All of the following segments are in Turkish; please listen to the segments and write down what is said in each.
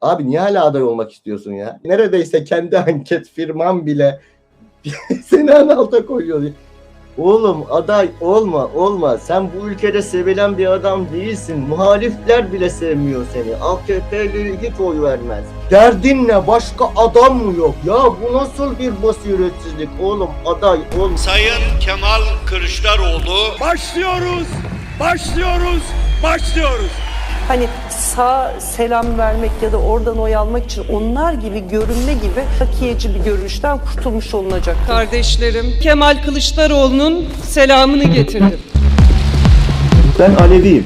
Abi niye hala aday olmak istiyorsun ya? Neredeyse kendi anket firman bile seni en alta koyuyor. Oğlum aday olma olma. Sen bu ülkede sevilen bir adam değilsin. Muhalifler bile sevmiyor seni. AKP'li hiç oy vermez. Derdin ne? Başka adam mı yok? Ya bu nasıl bir basiretsizlik? Oğlum aday olma. Sayın Kemal Kılıçdaroğlu Başlıyoruz, başlıyoruz, başlıyoruz. Hani sağ selam vermek ya da oradan oy almak için onlar gibi görünme gibi takiyeci bir görünüşten kurtulmuş olunacak. Kardeşlerim Kemal Kılıçdaroğlu'nun selamını getirdim. Ben Aleviyim.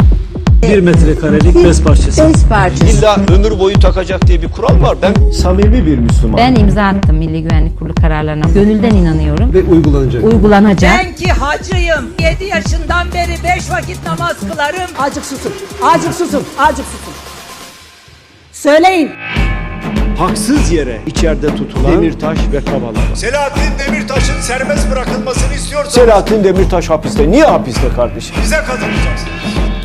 Bir metrekarelik bez parçası. Bez parçası. illa ömür boyu takacak diye bir kural var. Ben Samimi bir Müslüman. Ben imza attım Milli Güvenlik Kurulu kararlarına. Gönülden inanıyorum. Ve uygulanacak. Uygulanacak. Ben ki hacıyım. 7 yaşından beri 5 vakit namaz kılarım. Azıcık susun. Azıcık susun. Azıcık susun. Söyleyin. Haksız yere içeride tutulan Demirtaş ve Kavala. Selahattin Demirtaş'ın serbest bırakılmasını istiyorsanız Selahattin Demirtaş hapiste. Niye hapiste kardeşim? bize katılacaksınız.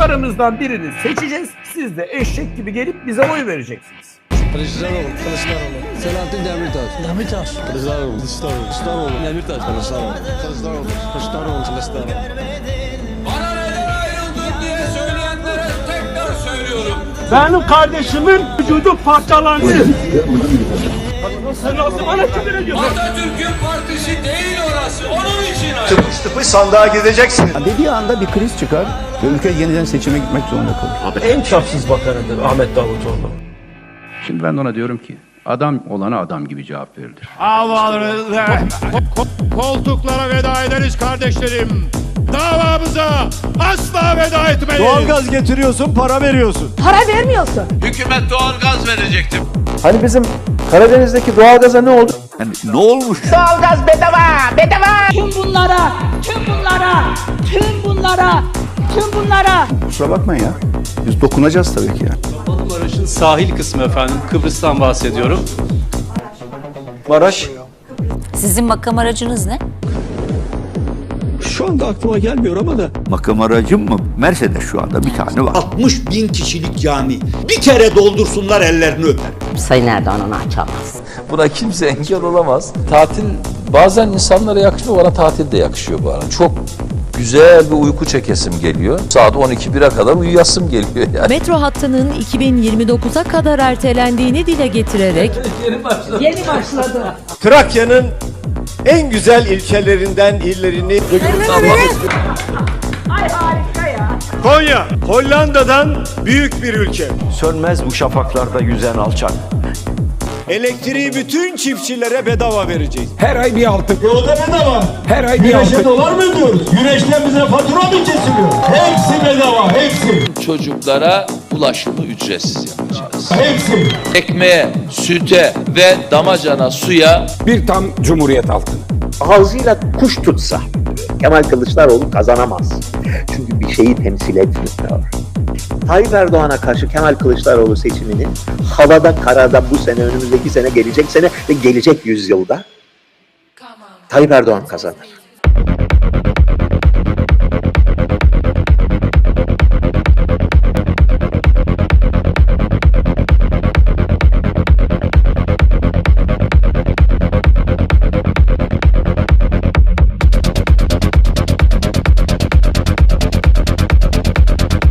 Aramızdan birini seçeceğiz. Siz de eşek gibi gelip bize oy vereceksiniz. Kılıçdaroğlu, Kılıçdaroğlu. Selahattin Demirtaş. Demirtaş. Kılıçdaroğlu, Kılıçdaroğlu. Kılıçdaroğlu. Demirtaş. Kılıçdaroğlu. Kılıçdaroğlu. Kılıçdaroğlu. Kılıçdaroğlu. Benim kardeşimin vücudu parçalandı. Sen nasıl bana küfür ediyorsun? Tıpış tıpış sandığa gideceksiniz. Dediği anda bir kriz çıkar ve ülke yeniden seçime gitmek zorunda kalır. En çapsız bakanıdır Ahmet Davutoğlu. Şimdi ben ona diyorum ki adam olana adam gibi cevap verilir. Koltuklara veda ederiz kardeşlerim. Davamıza asla veda etmeyiz. Doğalgaz getiriyorsun, para veriyorsun. Para vermiyorsun. hükümet doğal gaz verecektim. Hani bizim Karadeniz'deki doğalgaza ne oldu? ne olmuş? Tüm bunlara, tüm bunlara, tüm bunlara, tüm bunlara. Kusura bakmayın ya. Biz dokunacağız tabii ki yani. Baraj'ın sahil kısmı efendim. Kıbrıs'tan bahsediyorum. Maraş. Sizin makam aracınız ne? Şu anda aklıma gelmiyor ama da. Makam aracım mı? Mercedes şu anda bir tane var. 60 bin kişilik cami. Bir kere doldursunlar ellerini öper. Sayın Erdoğan onu açamaz. Buna kimse engel olamaz. Tatil bazen insanlara yakışmıyor. Bana tatil de yakışıyor bu arada. Çok güzel bir uyku çekesim geliyor. Saat 12-1'e kadar uyuyasım geliyor yani. Metro hattının 2029'a kadar ertelendiğini dile getirerek Yeni başladı. Trakya'nın en güzel ilçelerinden illerini Ay harika ya. Konya, Hollanda'dan büyük bir ülke. Sönmez bu şafaklarda yüzen alçak. Elektriği bütün çiftçilere bedava vereceğiz. Her ay bir altın. Yolda bedava. Her ay bir altın. dolar mı ödüyoruz? Güneşten bize fatura mı kesiliyor? Hepsi bedava, hepsi. Çocuklara ulaşımı ücretsiz yapacağız. Hepsi. Ekmeğe, süte ve damacana suya bir tam cumhuriyet altını. ağzıyla kuş tutsa Kemal Kılıçdaroğlu kazanamaz. Çünkü bir şeyi temsil etmiyor. Tayyip Erdoğan'a karşı Kemal Kılıçdaroğlu seçiminin havada karada bu sene önümüzdeki sene gelecek sene ve gelecek yüzyılda Tayyip Erdoğan kazanır.